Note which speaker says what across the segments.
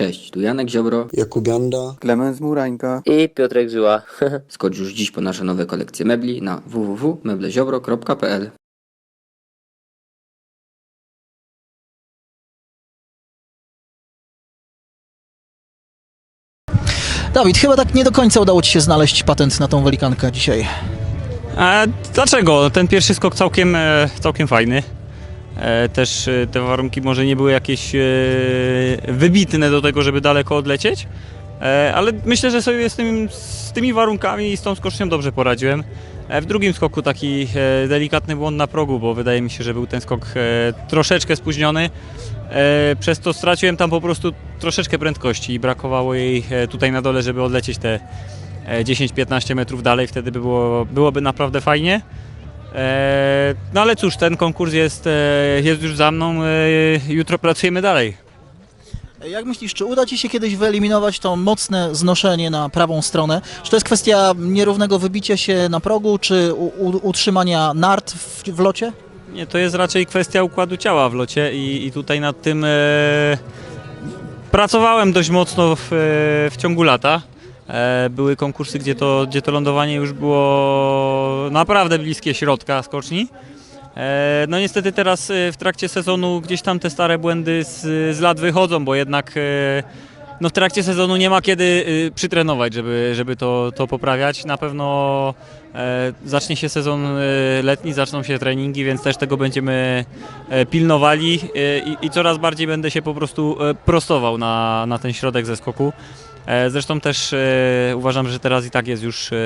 Speaker 1: Cześć, tu Janek Ziobro.
Speaker 2: Jakub Janda.
Speaker 3: Klemens Murańka.
Speaker 4: I Piotrek Żyła.
Speaker 1: Skocz już dziś po nasze nowe kolekcje mebli na www.mebleziobro.pl
Speaker 5: Dawid, chyba tak nie do końca udało Ci się znaleźć patent na tą welikankę dzisiaj.
Speaker 6: A dlaczego? Ten pierwszy skok całkiem, e, całkiem fajny. E, Też e, te warunki może nie były jakieś e, wybitne do tego, żeby daleko odlecieć, ale myślę, że sobie z, tym, z tymi warunkami i z tą skocznią dobrze poradziłem. W drugim skoku taki delikatny błąd na progu, bo wydaje mi się, że był ten skok troszeczkę spóźniony. Przez to straciłem tam po prostu troszeczkę prędkości i brakowało jej tutaj na dole, żeby odlecieć te e, 10-15 metrów dalej, wtedy by było, byłoby naprawdę fajnie. E, No ale cóż, ten konkurs jest, e, jest już za mną, e, jutro pracujemy dalej.
Speaker 5: Jak myślisz, czy uda Ci się kiedyś wyeliminować to mocne znoszenie na prawą stronę? Czy to jest kwestia nierównego wybicia się na progu, czy utrzymania nart w, w locie?
Speaker 6: Nie, to jest raczej kwestia układu ciała w locie i, i tutaj nad tym e, pracowałem dość mocno w, w ciągu lata. E, były konkursy, gdzie to, gdzie to lądowanie już było naprawdę bliskie środka skoczni. E, no niestety teraz e, w trakcie sezonu gdzieś tam te stare błędy z, z lat wychodzą, bo jednak no w trakcie sezonu nie ma kiedy e, przytrenować, żeby, żeby to, to poprawiać. Na pewno zacznie się sezon letni, zaczną się treningi, więc też tego będziemy pilnowali i, i coraz bardziej będę się po prostu prostował na, na ten środek ze skoku. E, Zresztą też e, uważam, że teraz i tak jest już e,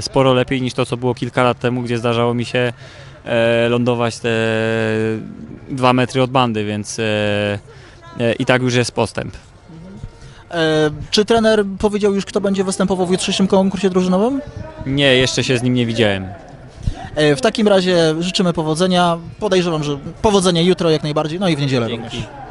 Speaker 6: sporo lepiej niż to, co było kilka lat temu, gdzie zdarzało mi się lądować te dwa metry od bandy, więc i tak już jest postęp.
Speaker 5: Czy trener powiedział już, kto będzie występował w jutrzejszym konkursie drużynowym?
Speaker 6: Nie, jeszcze się z nim nie widziałem.
Speaker 5: W takim razie życzymy powodzenia. Podejrzewam, że powodzenia jutro jak najbardziej, no i w niedzielę również.
Speaker 6: Dzięki.